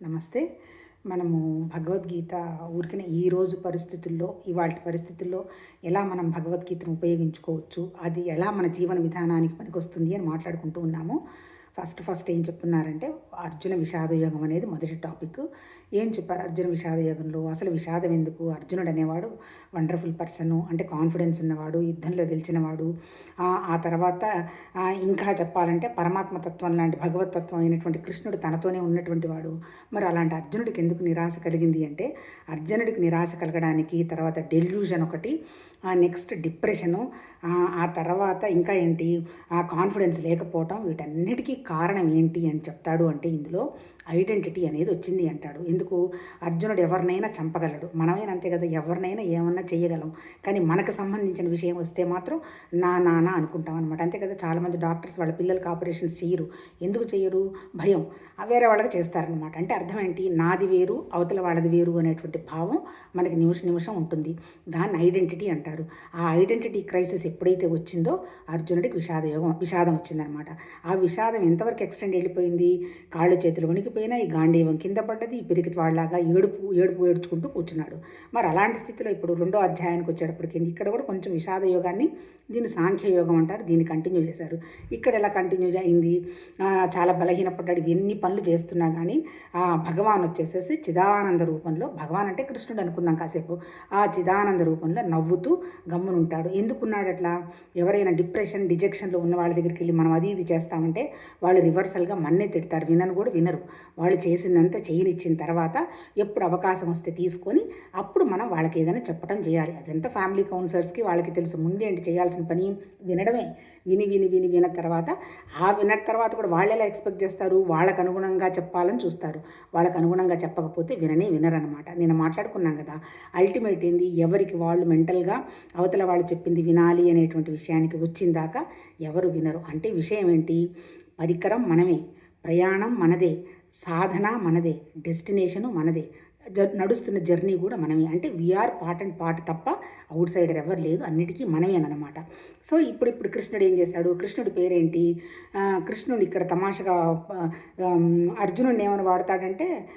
నమస్తే. మనము భగవద్గీత ఊరికనే ఈ రోజు పరిస్థితుల్లో ఇవాళ పరిస్థితుల్లో ఎలా మనం భగవద్గీతను ఉపయోగించుకోవచ్చు అది ఎలా మన జీవన విధానానికి పనికొస్తుంది అని మాట్లాడుకుంటూ ఉన్నాము. ఫస్ట్ ఫస్ట్ ఏం చెప్తున్నారంటే అర్జున విషాద యోగం అనేది మొదటి టాపిక్ ఏం చెప్పారు అర్జున విషాద యోగంలో అసలు విషాదం ఎందుకు? అర్జునుడు అనేవాడు వండర్ఫుల్ పర్సన్ అంటే కాన్ఫిడెన్స్ ఉన్నవాడు యుద్ధంలో గెలిచినవాడు. ఆ- తర్వాత ఇంకా చెప్పాలంటే పరమాత్మ తత్వం లాంటి భగవతత్వం అయినటువంటి కృష్ణుడు తనతోనే ఉన్నటువంటి వాడు. మరి అలాంటి అర్జునుడికి ఎందుకు నిరాశ కలిగింది అంటే అర్జునుడికి నిరాశ కలగడానికి తర్వాత డెల్యూజన్ ఒకటి నెక్స్ట్ డిప్రెషను ఆ తర్వాత ఇంకా ఏంటి ఆ కాన్ఫిడెన్స్ లేకపోవటం వీటన్నిటికీ కారణం ఏంటి అని చెప్తాడు అంటే ఇందులో ఐడెంటిటీ అనేది వచ్చింది అంటాడు. ఎందుకు? అర్జునుడు ఎవరినైనా చంపగలడు. మనమైనా అంతే కదా ఎవరినైనా ఏమన్నా చేయగలం కానీ మనకు సంబంధించిన విషయం వస్తే మాత్రం నా నానా అనుకుంటాం అనమాట అంతే కదా చాలామంది డాక్టర్స్ వాళ్ళ పిల్లలకి ఆపరేషన్స్ చేయరు. ఎందుకు చేయరు? భయం. వేరే వాళ్ళకి చేస్తారనమాట అంటే అర్థం ఏంటి? నాది వేరు అవతల వాళ్ళది వేరు అనేటువంటి భావం మనకి నిమిషం నిమిషం ఉంటుంది. దాన్ని ఐడెంటిటీ అంటారు. ఆ ఐడెంటిటీ క్రైసిస్ ఎప్పుడైతే వచ్చిందో అర్జునుడికి విషాద యోగం విషాదం వచ్చిందనమాట ఆ విషాదం ఎంతవరకు ఎక్స్టెండ్ వెళ్ళిపోయింది? కాళ్ళు చేతులు ఈ గాంధీవం కింద పడ్డది ఈ వాళ్ళలాగా ఏడుపు ఏడుపు ఏడ్చుకుంటూ కూర్చున్నాడు. మరి అలాంటి స్థితిలో ఇప్పుడు రెండో అధ్యాయానికి వచ్చేటప్పటికి ఇక్కడ కూడా కొంచెం విషాద యోగాన్ని దీన్ని సాంఖ్య యోగం అంటారు దీన్ని కంటిన్యూ చేశారు. ఇక్కడ ఎలా కంటిన్యూ అయింది? చాలా చాలా బలహీనపడ్డాడు ఎన్ని పనులు చేస్తున్నా కానీ ఆ భగవాన్ వచ్చేసేసి చిదానంద రూపంలో భగవాన్ అంటే కృష్ణుడు అనుకుందాం కాసేపు ఆ చిదానంద రూపంలో నవ్వుతూ గమ్మునుంటాడు. ఎందుకున్నాడు అట్లా? ఎవరైనా డిప్రెషన్ డిజెక్షన్లో ఉన్న వాళ్ళ దగ్గరికి వెళ్ళి మనం అది ఇది చేస్తామంటే వాళ్ళు రివర్సల్గా మన్నే తిడతారు వినను కూడా వినరు. వాళ్ళు చేసిందంతా చేయనిచ్చిన తర్వాత ఎప్పుడు అవకాశం వస్తే తీసుకొని అప్పుడు మనం వాళ్ళకి ఏదైనా చెప్పడం చేయాలి. అదంతా ఫ్యామిలీ కౌన్సిలర్స్కి వాళ్ళకి తెలుసు. ముందేంటి చేయాల్సిన పని వినడమే. విని విని విని విన తర్వాత ఆ విన్న తర్వాత కూడా వాళ్ళు ఎలా ఎక్స్పెక్ట్ చేస్తారు? వాళ్ళకు అనుగుణంగా చెప్పాలని చూస్తారు. వాళ్ళకు అనుగుణంగా చెప్పకపోతే విననే వినరనమాట నేను మాట్లాడుకున్నాం కదా అల్టిమేట్ ఏంది? ఎవరికి వాళ్ళు మెంటల్గా అవతల వాళ్ళు చెప్పింది వినాలి అనేటువంటి విషయానికి వచ్చిందాక ఎవరు వినరు. అంటే విషయం ఏంటి? పరికరం మనమే. ప్రయాణం మనదే. సాధన మనదే డెస్టినేషను మనదే. జర్ నడుస్తున్న జర్నీ కూడా మనమే. అంటే we are part and part తప్ప అవుట్ సైడర్ ఎవరు లేదు. అన్నిటికీ మనమేనమాట సో ఇప్పుడు ఇప్పుడు కృష్ణుడు ఏం చేశాడు? కృష్ణుడి పేరేంటి? కృష్ణుడు ఇక్కడ తమాషగా అర్జునుడిని ఏమని వాడతాడంటే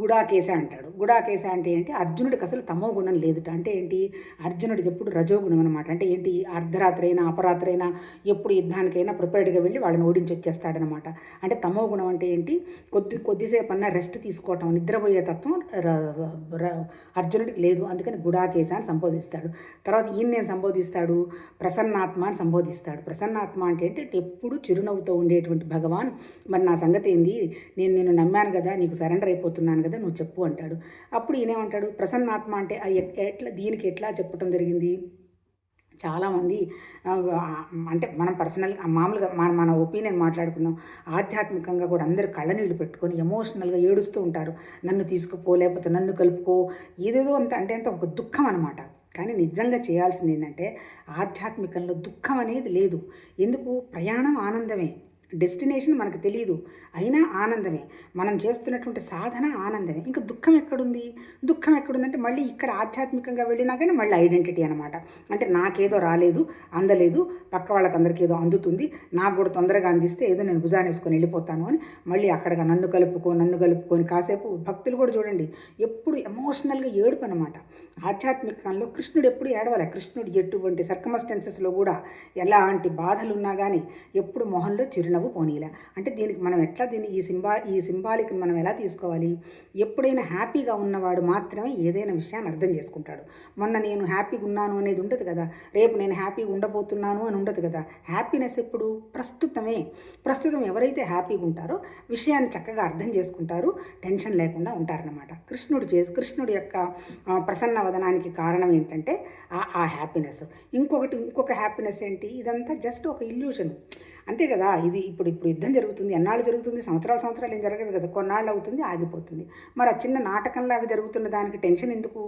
గుడాకేశ అంటాడు. గుడాకేశ అంటే ఏంటి? అర్జునుడికి అసలు తమో గుణం లేదుట. అంటే ఏంటి? అర్జునుడికి ఎప్పుడు రజోగుణం అనమాట అంటే ఏంటి? అర్ధరాత్రి అయినా అపరాత్రి అయినా ఎప్పుడు యుద్ధానికైనా ప్రిపేర్డ్గా వెళ్ళి వాళ్ళని ఓడించి వచ్చేస్తాడనమాట అంటే తమో గుణం అంటే ఏంటి? కొద్ది కొద్దిసేపు అన్నా రెస్ట్ తీసుకోవటం నిద్రపోయే తత్వం ర- ర- అర్జునుడికి లేదు. అందుకని గుడాకేశ అని సంబోధిస్తాడు. తర్వాత ఈయన నేను సంబోధిస్తాడు? ప్రసన్నాత్మ అని సంబోధిస్తాడు. ప్రసన్నాత్మ అంటే ఏంటి? ఎప్పుడు చిరునవ్వుతో ఉండేటువంటి భగవాన్. మరి నా సంగతి ఏంది? నేను నిన్ను నమ్మాను కదా నీకు సరెండర్ అయిపోతున్నాను కదా నువ్వు చెప్పు అంటాడు. అప్పుడు ఈయనేమంటాడు ప్రసన్నాత్మ అంటే ఎట్లా దీనికి ఎట్లా చెప్పటం జరిగింది? చాలామంది అంటే మనం పర్సనల్ మామూలుగా మన మన ఒపీనియన్ మాట్లాడుకుందాం. ఆధ్యాత్మికంగా కూడా అందరూ కళ్ళనీళ్ళు పెట్టుకొని ఎమోషనల్గా ఏడుస్తూ ఉంటారు. నన్ను తీసుకుపో లేకపోతే నన్ను కలుపుకో. ఏదేదో అంత అంటే అంత ఒక దుఃఖం అనమాట కానీ నిజంగా చేయాల్సింది ఏంటంటే ఆధ్యాత్మికంలో దుఃఖం అనేది లేదు. ఎందుకు? ప్రయాణం ఆనందమే. డెస్టినేషన్ మనకు తెలియదు అయినా ఆనందమే. మనం చేస్తున్నటువంటి సాధన ఆనందమే. ఇంకా దుఃఖం ఎక్కడుంది? దుఃఖం ఎక్కడుందంటే మళ్ళీ ఇక్కడ ఆధ్యాత్మికంగా వెళ్ళినా కానీ మళ్ళీ ఐడెంటిటీ అనమాట అంటే నాకేదో రాలేదు అందలేదు పక్క వాళ్ళకి అందరికీ ఏదో అందుతుంది నాకు కూడా తొందరగా అందిస్తే ఏదో నేను భుజానేసుకొని వెళ్ళిపోతాను అని మళ్ళీ అక్కడగా నన్ను కలుపుకో నన్ను కలుపుకొని కాసేపు భక్తులు కూడా చూడండి. ఎప్పుడు ఎమోషనల్గా ఏడుపు అనమాట ఆధ్యాత్మికంలో కృష్ణుడు ఎప్పుడు ఏడవాలి. కృష్ణుడు ఎటువంటి సర్కమస్టెన్సెస్లో కూడా ఎలాంటి బాధలు ఉన్నా కానీ ఎప్పుడు మొహంలో చిరునవ్వు పోనీలా. అంటే దీనికి మనం ఎట్లా దీన్ని ఈ సింబా ఈ సింబాలిక్ మనం ఎలా తీసుకోవాలి? ఎప్పుడైనా హ్యాపీగా ఉన్నవాడు మాత్రమే ఏదైనా విషయాన్ని అర్థం చేసుకుంటాడు. మొన్న నేను హ్యాపీగా ఉన్నాను అనేది ఉండదు కదా. రేపు నేను హ్యాపీగా ఉండబోతున్నాను అని ఉండదు కదా. హ్యాపీనెస్ ఎప్పుడు? ప్రస్తుతమే. ప్రస్తుతం ఎవరైతే హ్యాపీగా ఉంటారో విషయాన్ని చక్కగా అర్థం చేసుకుంటారు. టెన్షన్ లేకుండా ఉంటారనమాట కృష్ణుడు చేసి కృష్ణుడి యొక్క ప్రసన్న వదనానికి కారణం ఏంటంటే ఆ- ఆ హ్యాపీనెస్. ఇంకొకటి ఇంకొక హ్యాపీనెస్ ఏంటి? ఇదంతా జస్ట్ ఒక ఇల్యూషన్. అంతే కదా ఇది ఇప్పుడు ఇప్పుడు యుద్ధం జరుగుతుంది ఎన్నాళ్ళు జరుగుతుంది సంవత్సరాలు సంవత్సరాలు ఏం జరగదు కదా కొన్నాళ్ళు అవుతుంది ఆగిపోతుంది. మరి ఆ చిన్న నాటకంలాగా జరుగుతున్న దానికి టెన్షన్ ఎందుకు?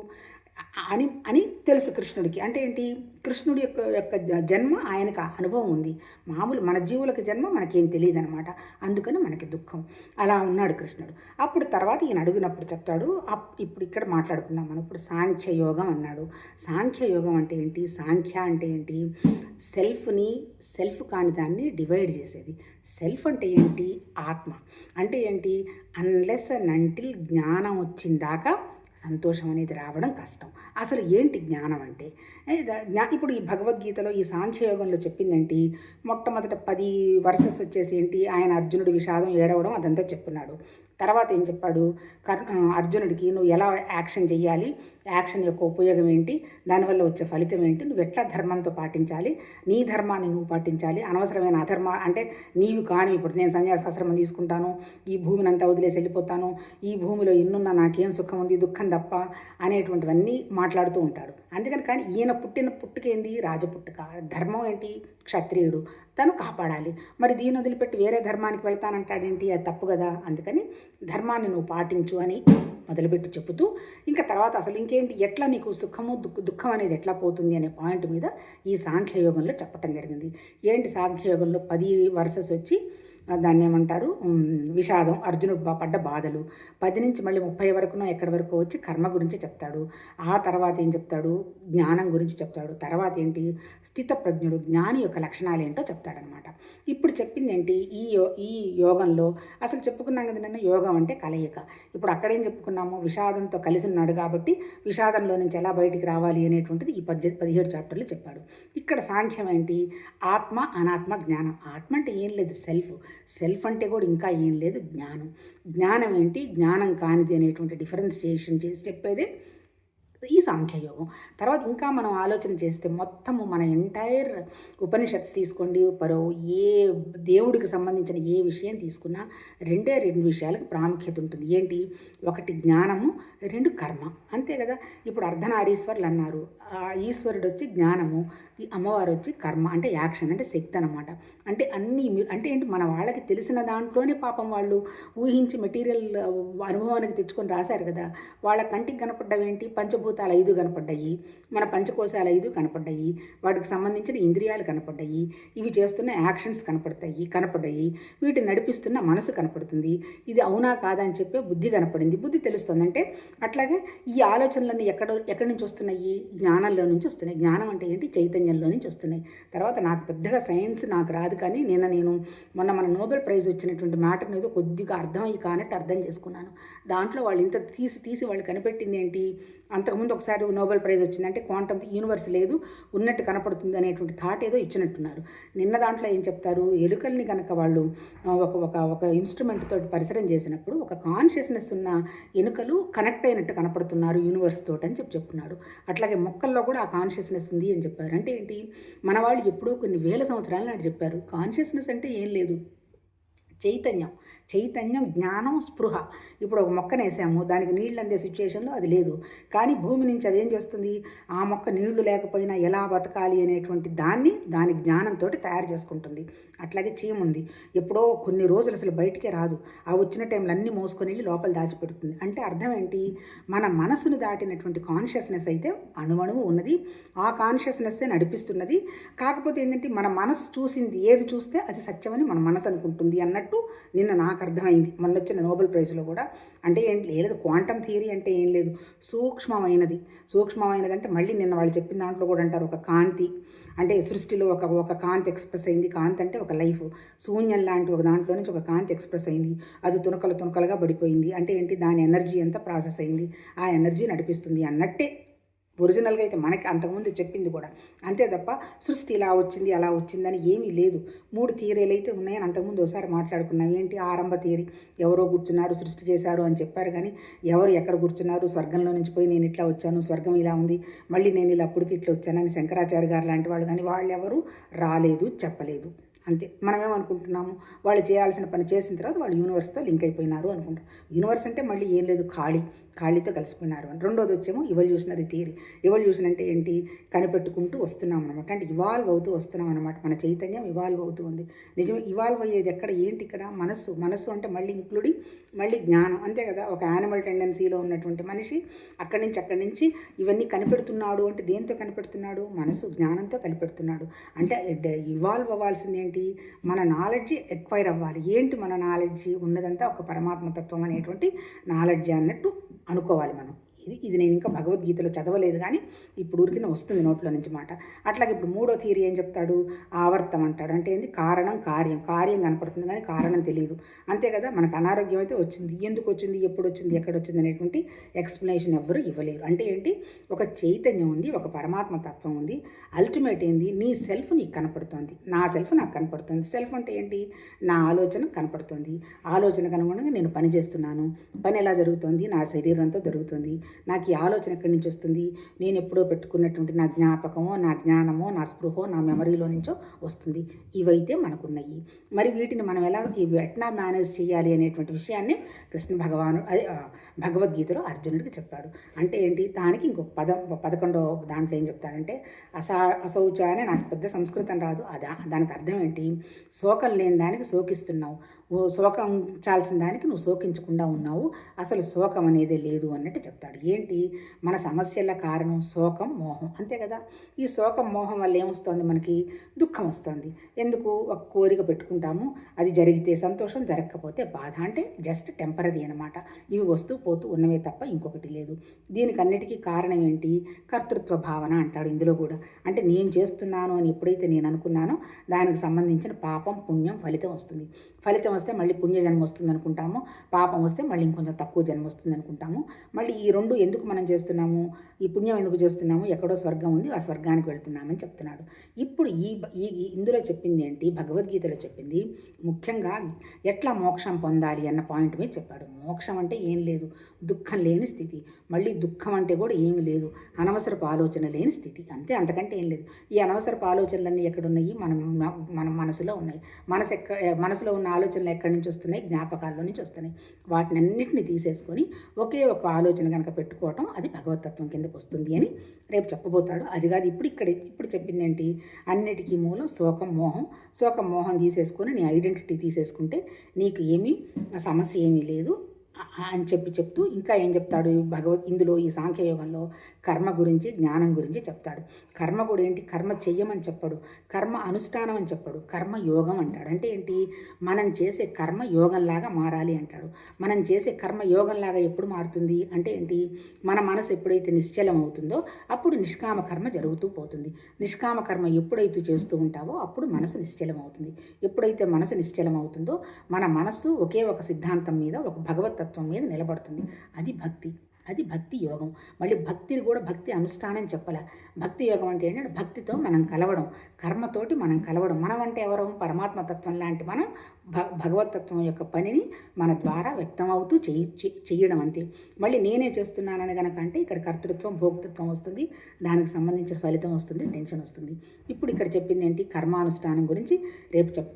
అని అని తెలుసు కృష్ణుడికి. అంటే ఏంటి? కృష్ణుడి యొక్క యొక్క జన్మ ఆయనకు అనుభవం ఉంది. మామూలు మన జీవులకు జన్మ మనకేం తెలియదు అనమాట అందుకని మనకి దుఃఖం. అలా ఉన్నాడు కృష్ణుడు. అప్పుడు తర్వాత ఈయన అడిగినప్పుడు చెప్తాడు అప్- ఇప్పుడు ఇక్కడ మాట్లాడుకుందాం మనం. ఇప్పుడు సాంఖ్యయోగం అన్నాడు. సాంఖ్యయోగం అంటే ఏంటి? సాంఖ్య అంటే ఏంటి? సెల్ఫ్ని సెల్ఫ్ కాని దాన్ని డివైడ్ చేసేది. సెల్ఫ్ అంటే ఏంటి? ఆత్మ. అంటే ఏంటి? అన్లెస్ అండ్ అంటిల్ జ్ఞానం వచ్చిందాకా సంతోషం అనేది రావడం కష్టం. అసలు ఏంటి జ్ఞానం అంటే? జ్ఞా- ఇప్పుడు ఈ భగవద్గీతలో ఈ సాంఖ్యయోగంలో చెప్పిందేంటి? మొట్టమొదట పది వర్సెస్ వచ్చేసి ఏంటి ఆయన అర్జునుడి విషాదం ఏడవడం అదంతా చెప్పున్నాడు. తర్వాత ఏం చెప్పాడు? కర్ అర్జునుడికి నువ్వు ఎలా యాక్షన్ చేయాలి యాక్షన్ యొక్క ఉపయోగం ఏంటి? దానివల్ల వచ్చే ఫలితం ఏంటి? నువ్వు ఎట్లా ధర్మంతో పాటించాలి? నీ ధర్మాన్ని నువ్వు పాటించాలి? అనవసరమైన అధర్మ అంటే నీవు కాని ఇప్పుడు నేను సన్యాసాశ్రమం తీసుకుంటాను ఈ భూమిని అంతా వదిలేసి వెళ్ళిపోతాను ఈ భూమిలో ఎన్నున్నా నాకేం సుఖం ఉంది దుఃఖం తప్ప అనేటువంటివన్నీ మాట్లాడుతూ ఉంటాడు. అందుకని కానీ ఈయన పుట్టిన పుట్టుకేంది రాజపుట్టుక ధర్మం ఏంటి? క్షత్రియుడు. తను కాపాడాలి. మరి దీని వదిలిపెట్టి వేరే ధర్మానికి వెళ్తానంటాడేంటి? అది తప్పు కదా? అందుకని ధర్మాన్ని నువ్వు పాటించు అని మొదలుపెట్టి చెబుతూ ఇంకా తర్వాత అసలు ఇంకేంటి? ఎట్లా నీకు సుఖము దుఃఖ దుఃఖం అనేది ఎట్లా పోతుంది అనే పాయింట్ మీద ఈ సాంఖ్యయోగంలో చెప్పటం జరిగింది. ఏంటి సాంఖ్యయోగంలో? పది వర్సెస్ వచ్చి దాన్ని ఏమంటారు? విషాదం అర్జునుడు బా- పడ్డ బాధలు. పది నుంచి మళ్ళీ ముప్పై వరకునో ఎక్కడి వరకు వచ్చి కర్మ గురించి చెప్తాడు. ఆ తర్వాత ఏం చెప్తాడు? జ్ఞానం గురించి చెప్తాడు. తర్వాత ఏంటి? స్థిత ప్రజ్ఞుడు జ్ఞాని యొక్క లక్షణాలు ఏంటో చెప్తాడనమాట ఇప్పుడు చెప్పింది ఏంటి? ఈ యో ఈ యోగంలో అసలు చెప్పుకున్నాం కదా నిన్న యోగం అంటే కలయిక. ఇప్పుడు అక్కడేం చెప్పుకున్నాము? విషాదంతో కలిసి ఉన్నాడు కాబట్టి విషాదంలో నుంచి ఎలా బయటికి రావాలి అనేటువంటిది ఈ పద్దె పదిహేడు చాప్టర్లు చెప్పాడు. ఇక్కడ సాంఖ్యం ఏంటి? ఆత్మ అనాత్మ జ్ఞానం. ఆత్మ అంటే ఏం లేదు సెల్ఫ్. సెల్ఫ్ అంటే కూడా ఇంకా ఏం లేదు జ్ఞానం. జ్ఞానం ఏంటి? జ్ఞానం కానిది అనేటువంటి డిఫరెన్సియేషన్ చేసి చెప్పేదే ఈ సాంఖ్యయోగం. తర్వాత ఇంకా మనం ఆలోచన చేస్తే మొత్తము మన ఎంటైర్ ఉపనిషత్తు తీసుకోండి పరో ఏ దేవుడికి సంబంధించిన ఏ విషయం తీసుకున్నా రెండే రెండు విషయాలకు ప్రాముఖ్యత ఉంటుంది. ఏంటి? ఒకటి జ్ఞానము రెండు కర్మ. అంతే కదా? ఇప్పుడు అర్ధనారీశ్వరులు అన్నారు. ఈశ్వరుడు వచ్చి జ్ఞానము ఈ అమ్మవారు వచ్చి కర్మ అంటే యాక్షన్ అంటే శక్తి అనమాట అంటే అన్నీ అంటే ఏంటి? మన వాళ్ళకి తెలిసిన దాంట్లోనే పాపం వాళ్ళు ఊహించి మెటీరియల్ అనుభవానికి తెచ్చుకొని రాశారు కదా? వాళ్ళ కంటికి కనపడ్డవేంటి? ఏంటి పంచభూతాలు ఐదు కనపడ్డాయి మన పంచకోశాలు ఐదు కనపడ్డాయి వాటికి సంబంధించిన ఇంద్రియాలు కనపడ్డాయి ఇవి చేస్తున్న యాక్షన్స్ కనపడతాయి కనపడ్డాయి వీటిని నడిపిస్తున్న మనసు కనపడుతుంది. ఇది అవునా కాదా అని చెప్పే బుద్ధి కనపడింది. బుద్ధి తెలుస్తుంది అంటే అట్లాగే ఈ ఆలోచనలన్నీ ఎక్కడ ఎక్కడి నుంచి వస్తున్నాయి? జ్ఞానంలో నుంచి వస్తున్నాయి. జ్ఞానం అంటే ఏంటి? చైతన్యంలో నుంచి వస్తున్నాయి. తర్వాత నాకు పెద్దగా సైన్స్ నాకు రాదు కానీ నిన్న నేను మొన్న మన నోబెల్ ప్రైజ్ వచ్చినటువంటి మ్యాటర్ ఏదో కొద్దిగా అర్థమయ్యి కానట్టు అర్థం చేసుకున్నాను. దాంట్లో వాళ్ళు ఇంత తీసి తీసి వాళ్ళు కనిపెట్టింది ఏంటి? అంతకుముందు ఒకసారి నోబెల్ ప్రైజ్ వచ్చిందంటే క్వాంటమ్ యూనివర్స్ లేదు ఉన్నట్టు కనపడుతుంది అనేటువంటి థాట్ ఏదో ఇచ్చినట్టున్నారు. నిన్న దాంట్లో ఏం చెప్తారు? ఎలుకల్ని కనుక వాళ్ళు ఒక ఒక ఒక ఇన్స్ట్రుమెంట్ తోటి పరిసరం చేసినప్పుడు ఒక కాన్షియస్నెస్ ఉన్న ఎలుకలు కనెక్ట్ అయినట్టు కనపడుతున్నారు యూనివర్స్ తోటి అని చెప్పి చెప్తున్నాడు. అట్లాగే మొక్కల్లో కూడా ఆ కాన్షియస్నెస్ ఉంది అని చెప్పారు. అంటే ఏంటి? మన వాళ్ళు ఎప్పుడో కొన్ని వేల సంవత్సరాల నాటి చెప్పారు కాన్షియస్నెస్ అంటే ఏం లేదు? చైతన్యం. చైతన్యం జ్ఞానం స్పృహ. ఇప్పుడు ఒక మొక్కను వేసాము. దానికి నీళ్ళు అందే సిచ్యువేషన్లో అది లేదు. కానీ భూమి నుంచి అదేం చేస్తుంది? ఆ మొక్క నీళ్ళు లేకపోయినా ఎలా బతకాలి అనేటువంటి దాన్ని దాని జ్ఞానంతో తయారు చేసుకుంటుంది. అట్లాగే చీమ ఉంది. ఎప్పుడో కొన్ని రోజులు అసలు బయటికే రాదు. ఆ వచ్చిన టైంలో అన్నీ మోసుకొని వెళ్ళి లోపల దాచిపెడుతుంది. అంటే అర్థం ఏంటి? మన మనసును దాటినటువంటి కాన్షియస్నెస్ అయితే అణువణువు ఉన్నది. ఆ కాన్షియస్నెస్సే నడిపిస్తున్నది. కాకపోతే ఏంటంటే మన మనసు చూసింది ఏది చూస్తే అది సత్యమని మన మనసు అనుకుంటుంది అన్నట్టు నిన్న నాకు నాకు అర్థమైంది. మొన్న వచ్చిన నోబెల్ ప్రైజ్లో కూడా. అంటే ఏం లేదు క్వాంటమ్ థియరీ అంటే ఏం లేదు. సూక్ష్మమైనది. సూక్ష్మమైనది అంటే మళ్ళీ నిన్న వాళ్ళు చెప్పిన దాంట్లో కూడా అంటారు. ఒక కాంతి. అంటే సృష్టిలో ఒక ఒక కాంతి ఎక్స్ప్రెస్ అయింది. కాంతి అంటే ఒక లైఫ్. శూన్యం లాంటి ఒక దాంట్లో నుంచి ఒక కాంతి ఎక్స్ప్రెస్ అయింది. అది తునకలు తునకలుగా పడిపోయింది. అంటే ఏంటి? దాని ఎనర్జీ అంతా ప్రాసెస్ అయింది? ఆ ఎనర్జీ నడిపిస్తుంది అన్నట్టే. ఒరిజినల్గా అయితే మనకి అంతకుముందు చెప్పింది కూడా. అంతే తప్ప సృష్టి ఇలా వచ్చింది అలా వచ్చిందని ఏమీ లేదు. మూడు థియరీలు అయితే ఉన్నాయని అంతకుముందు ఒకసారి మాట్లాడుకున్నాం. ఏంటి ఆరంభ థియరీ? ఎవరో కూర్చున్నారు సృష్టి చేశారు అని చెప్పారు కానీ ఎవరు ఎక్కడ కూర్చున్నారు? స్వర్గంలో నుంచి పోయి నేను ఇట్లా వచ్చాను స్వర్గం ఇలా ఉంది మళ్ళీ నేను ఇలా అప్పటికి ఇట్లా వచ్చానని శంకరాచార్య గారు లాంటి వాళ్ళు కానీ వాళ్ళు ఎవరు రాలేదు చెప్పలేదు. అంతే. మనం ఏమనుకుంటున్నాము వాళ్ళు చేయాల్సిన పని చేసిన తర్వాత వాళ్ళు యూనివర్స్తో లింక్ అయిపోయినారు అనుకుంటాం. యూనివర్స్ అంటే మళ్ళీ ఏం లేదు ఖాళీ ఖాళీతో కలిసిపోయినారు అని. రెండోది వచ్చేమో ఇవల్యూషనరీ థియరీ. ఇవల్యూషన్ అంటే ఏంటి కనిపెట్టుకుంటూ వస్తున్నాం అనమాట అంటే ఇవాల్వ్ అవుతూ వస్తున్నాం అనమాట మన చైతన్యం ఇవాల్వ్ అవుతూ ఉంది. నిజమే ఇవాల్వ్ అయ్యేది ఎక్కడ ఏంటి ఇక్కడ? మనస్సు. మనస్సు అంటే మళ్ళీ ఇంక్లూడింగ్ మళ్ళీ జ్ఞానం. అంతే కదా ఒక యానిమల్ టెండెన్సీలో ఉన్నటువంటి మనిషి అక్కడి నుంచి అక్కడి నుంచి ఇవన్నీ కనిపెడుతున్నాడు అంటే దేంతో కనిపెడుతున్నాడు? మనసు జ్ఞానంతో కనిపెడుతున్నాడు. అంటే ఇవాల్వ్ అవ్వాల్సింది ఏంటి? మన నాలెడ్జ్ ఎక్వైర్ అవ్వాలి. ఏంటి మన నాలెడ్జ్? ఉన్నదంతా ఒక పరమాత్మ తత్వం అనేటువంటి నాలెడ్జ్ అన్నట్టు అనుకోవాలి మనం. ఇది ఇది నేను ఇంకా భగవద్గీతలో చదవలేదు కానీ ఇప్పుడు ఊరికిన వస్తుంది నోట్లో నుంచి మాట. అట్లాగే ఇప్పుడు మూడో థియరీ ఏం చెప్తాడు? ఆవర్తం అంటాడు. అంటే ఏంది? కారణం కార్యం. కార్యం కనపడుతుంది కానీ కారణం తెలియదు. అంతే కదా? మనకు అనారోగ్యం అయితే వచ్చింది. ఎందుకు వచ్చింది? ఎప్పుడు వచ్చింది? ఎక్కడ వచ్చింది? అనేటువంటి ఎక్స్ప్లెనేషన్ ఎవ్వరూ ఇవ్వలేరు. అంటే ఏంటి? ఒక చైతన్యం ఉంది ఒక పరమాత్మ తత్వం ఉంది. అల్టిమేట్ ఏంది? నీ సెల్ఫ్ నీకు కనపడుతుంది. నా సెల్ఫ్ నాకు కనపడుతుంది. సెల్ఫ్ అంటే ఏంటి? నా ఆలోచన కనపడుతుంది. ఆలోచనకు అనుగుణంగా నేను పని చేస్తున్నాను. పని ఎలా జరుగుతుంది? నా శరీరంతో జరుగుతుంది. నాకు ఈ ఆలోచన ఎక్కడి నుంచి వస్తుంది? నేను ఎప్పుడో పెట్టుకున్నటువంటి నా జ్ఞాపకమో నా జ్ఞానమో నా స్పృహో నా మెమరీలో నుంచో వస్తుంది. ఇవైతే మనకున్నాయి. మరి వీటిని మనం ఎలా ఎట్లా మేనేజ్ చేయాలి అనేటువంటి విషయాన్ని కృష్ణ భగవాను అదే భగవద్గీతలో అర్జునుడికి చెప్పాడు అంటే ఏంటి? దానికి ఇంకొక పదం పదకొండో దాంట్లో ఏం చెప్తాడంటే అసా అసౌచ అనే నాకు పెద్ద సంస్కృతం రాదు. అదా దానికి అర్థం ఏంటి? శోకం లేని దానికి శోకిస్తున్నావు. శోకించాల్సిన దానికి నువ్వు శోకించకుండా ఉన్నావు. అసలు శోకం అనేది లేదు అన్నట్టు చెప్తాడు. ఏంటి? మన సమస్యల కారణం శోకం మోహం. అంతే కదా? ఈ శోకం మోహం వల్ల ఏమొస్తుంది మనకి? దుఃఖం వస్తుంది. ఎందుకు? ఒక కోరిక పెట్టుకుంటాము. అది జరిగితే సంతోషం జరగకపోతే బాధ. అంటే జస్ట్ టెంపరీ అనమాట ఇవి వస్తూ పోతూ ఉన్నవే తప్ప ఇంకొకటి లేదు. దీనికన్నిటికీ కారణం ఏంటి? కర్తృత్వ భావన అంటాడు ఇందులో కూడా. అంటే నేను చేస్తున్నాను అని ఎప్పుడైతే నేను అనుకున్నానో దానికి సంబంధించిన పాపం పుణ్యం ఫలితం వస్తుంది. ఫలితం వస్తే మళ్ళీ పుణ్య జన్మ వస్తుంది అనుకుంటాము పాపం వస్తే మళ్ళీ ఇంకొంచెం తక్కువ జన్మ వస్తుంది అనుకుంటాము మళ్ళీ ఈ రెండు ఎందుకు మనం చేస్తున్నాము? ఈ పుణ్యం ఎందుకు చేస్తున్నాము? ఎక్కడో స్వర్గం ఉంది ఆ స్వర్గానికి వెళ్తున్నామని చెప్తున్నాడు. ఇప్పుడు ఈ ఈ ఇందులో చెప్పింది ఏంటి? భగవద్గీతలో చెప్పింది ముఖ్యంగా ఎట్లా మోక్షం పొందాలి అన్న పాయింట్ మీద చెప్పాడు. మోక్షం అంటే ఏం లేదు. దుఃఖం లేని స్థితి. మళ్ళీ దుఃఖం అంటే కూడా ఏమీ లేదు. అనవసరపు ఆలోచన లేని స్థితి. అంతే అంతకంటే ఏం లేదు. ఈ అనవసరపు ఆలోచనలన్నీ ఎక్కడున్నాయి? మనం మన మనసులో ఉన్నాయి. మనసు ఎక్క మనసులో ఉన్న ఆలోచనలు ఎక్కడి నుంచి వస్తున్నాయి? జ్ఞాపకాల్లో నుంచి వస్తున్నాయి. వాటిని అన్నింటినీ తీసేసుకొని ఒకే ఒక ఆలోచన కనుక పెట్టుకోవటం అది భగవతత్వం కిందకు వస్తుంది అని రేపు చెప్పబోతాడు. అది కాదు ఇప్పుడు ఇక్కడ ఇప్పుడు చెప్పింది ఏంటి? అన్నిటికీ మూలం శోకం మోహం. శోకం మోహం తీసేసుకొని నీ ఐడెంటిటీ తీసేసుకుంటే నీకు ఏమీ సమస్య ఏమీ లేదు. అని చెప్పి చెప్తూ ఇంకా ఏం చెప్తాడు? భగవద్ ఇందులో ఈ సాంఖ్యయోగంలో కర్మ గురించి జ్ఞానం గురించి చెప్తాడు. కర్మ కూడా ఏంటి? కర్మ చెయ్యమని చెప్పడు. కర్మ అనుష్ఠానం అని చెప్పడు. కర్మ యోగం అంటాడు. అంటే ఏంటి? మనం చేసే కర్మ యోగంలాగా మారాలి అంటాడు. మనం చేసే కర్మ యోగంలాగా ఎప్పుడు మారుతుంది? అంటే ఏంటి? మన మనసు ఎప్పుడైతే నిశ్చలం అవుతుందో అప్పుడు నిష్కామ కర్మ జరుగుతూ పోతుంది. నిష్కామ కర్మ ఎప్పుడైతే చేస్తూ ఉంటావో అప్పుడు మనసు నిశ్చలం అవుతుంది ఎప్పుడైతే మనసు నిశ్చలం అవుతుందో మన మనస్సు ఒకే ఒక సిద్ధాంతం మీద ఒక తత్వం మీద నిలబడుతుంది. అది భక్తి. అది భక్తి యోగం. మళ్ళీ భక్తిని కూడా భక్తి అనుష్ఠానం చెప్పలే. భక్తి యోగం అంటే ఏంటంటే భక్తితో మనం కలవడం కర్మతోటి మనం కలవడం. మనం అంటే ఎవరు? పరమాత్మ తత్వం లాంటి మనం భ భగవతత్వం యొక్క పనిని మన ద్వారా వ్యక్తం అవుతూ చెయ్యి చె- చెయ్యడం అంతే. మళ్ళీ నేనే చేస్తున్నానని కనుక అంటే ఇక్కడ కర్తృత్వం భోక్తృత్వం వస్తుంది. దానికి సంబంధించిన ఫలితం వస్తుంది టెన్షన్ వస్తుంది. ఇప్పుడు ఇక్కడ చెప్పింది ఏంటి? కర్మానుష్ఠానం గురించి. రేపు చెప్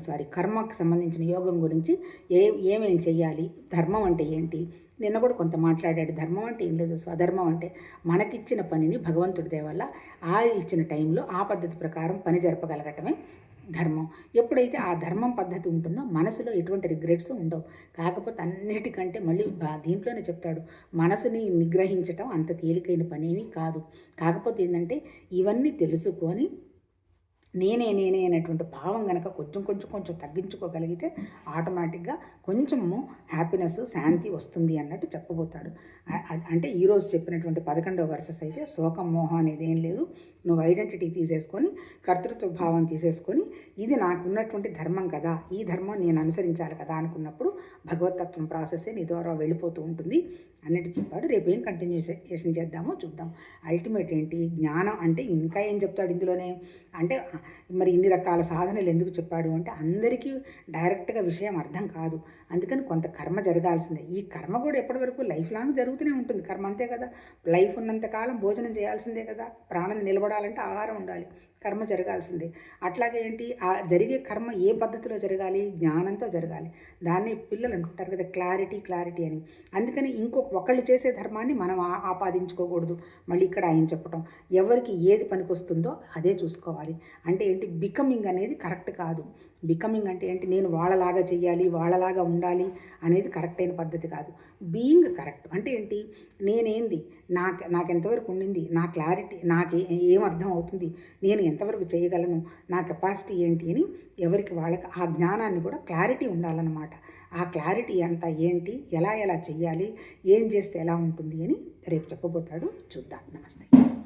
సారీ కర్మకు సంబంధించిన యోగం గురించి ఏ ఏమేమి చేయాలి ధర్మం అంటే ఏంటి? నిన్న కూడా కొంత మాట్లాడాడు ధర్మం అంటే ఏం లేదు స్వధర్మం అంటే మనకిచ్చిన పనిని భగవంతుడి దయ వల్ల ఆ ఇచ్చిన టైంలో ఆ పద్ధతి ప్రకారం పని జరపగలగటమే ధర్మం. ఎప్పుడైతే ఆ ధర్మం పద్ధతి ఉంటుందో మనసులో ఎటువంటి రిగ్రెట్స్ ఉండవు. కాకపోతే అన్నిటికంటే మళ్ళీ బా- దీంట్లోనే చెప్తాడు మనసుని నిగ్రహించటం అంత తేలికైన పనేమీ కాదు. కాకపోతే ఏంటంటే ఇవన్నీ తెలుసుకొని నేనే నేనే అనేటువంటి భావం కనుక కొంచెం కొంచెం కొంచెం తగ్గించుకోగలిగితే ఆటోమేటిక్గా కొంచెము హ్యాపీనెస్ శాంతి వస్తుంది అన్నట్టు చెప్పబోతాడు. అంటే ఈరోజు చెప్పినటువంటి పదకొండవ వర్సెస్ అయితే శోకం మోహం అనేది ఏం లేదు. నువ్వు ఐడెంటిటీ తీసేసుకొని కర్తృత్వ భావం తీసేసుకొని ఇది నాకు ఉన్నటువంటి ధర్మం కదా ఈ ధర్మం నేను అనుసరించాలి కదా అనుకున్నప్పుడు భగవతత్వం ప్రాసెసే నీ ద్వారా వెళ్ళిపోతూ ఉంటుంది అన్నట్టు చెప్పాడు. రేపు ఏం కంటిన్యూషన్ చేద్దామో చూద్దాం. అల్టిమేట్ ఏంటి? జ్ఞానం అంటే ఇంకా ఏం చెప్తాడు ఇందులోనే? అంటే మరి ఇన్ని రకాల సాధనలు ఎందుకు చెప్పాడు అంటే అందరికీ డైరెక్ట్గా విషయం అర్థం కాదు. అందుకని కొంత కర్మ జరగాల్సిందే. ఈ కర్మ కూడా ఎప్పటి వరకు లైఫ్ లాంగ్ జరుగుతూనే ఉంటుంది. కర్మ అంతే కదా. లైఫ్ ఉన్నంతకాలం భోజనం చేయాల్సిందే కదా. ప్రాణం నిలబడాలంటే ఆహారం ఉండాలి. కర్మ జరగాల్సిందే. అట్లాగే ఏంటి? ఆ జరిగే కర్మ ఏ పద్ధతిలో జరగాలి? జ్ఞానంతో జరగాలి. దాన్ని పిల్లలు అంటుంటారు కదా క్లారిటీ క్లారిటీ అని. అందుకని ఇంకొక ఒకళ్ళు చేసే ధర్మాన్ని మనం ఆ- ఆపాదించుకోకూడదు. మళ్ళీ ఇక్కడ ఆయన చెప్పటం ఎవరికి ఏది పనికొస్తుందో అదే చూసుకోవాలి. అంటే ఏంటి? బికమింగ్ అనేది కరెక్ట్ కాదు. బికమింగ్ అంటే ఏంటి? నేను వాళ్ళలాగా చెయ్యాలి వాళ్ళలాగా ఉండాలి అనేది కరెక్ట్ అయిన పద్ధతి కాదు. బీయింగ్ కరెక్ట్ అంటే ఏంటి? నేనేంది? నాకు నాకు ఎంతవరకు ఉండింది? నా క్లారిటీ నాకు ఏం అర్థం అవుతుంది? నేను ఎంతవరకు చేయగలను? నా కెపాసిటీ ఏంటి అని ఎవరికి వాళ్ళకి ఆ జ్ఞానాన్ని కూడా క్లారిటీ ఉండాలన్నమాట. ఆ క్లారిటీ అంతా ఏంటి? ఎలా ఎలా చెయ్యాలి? ఏం చేస్తే ఎలా ఉంటుంది అని రేపు చెప్పబోతాడు. చూద్దాం. నమస్తే.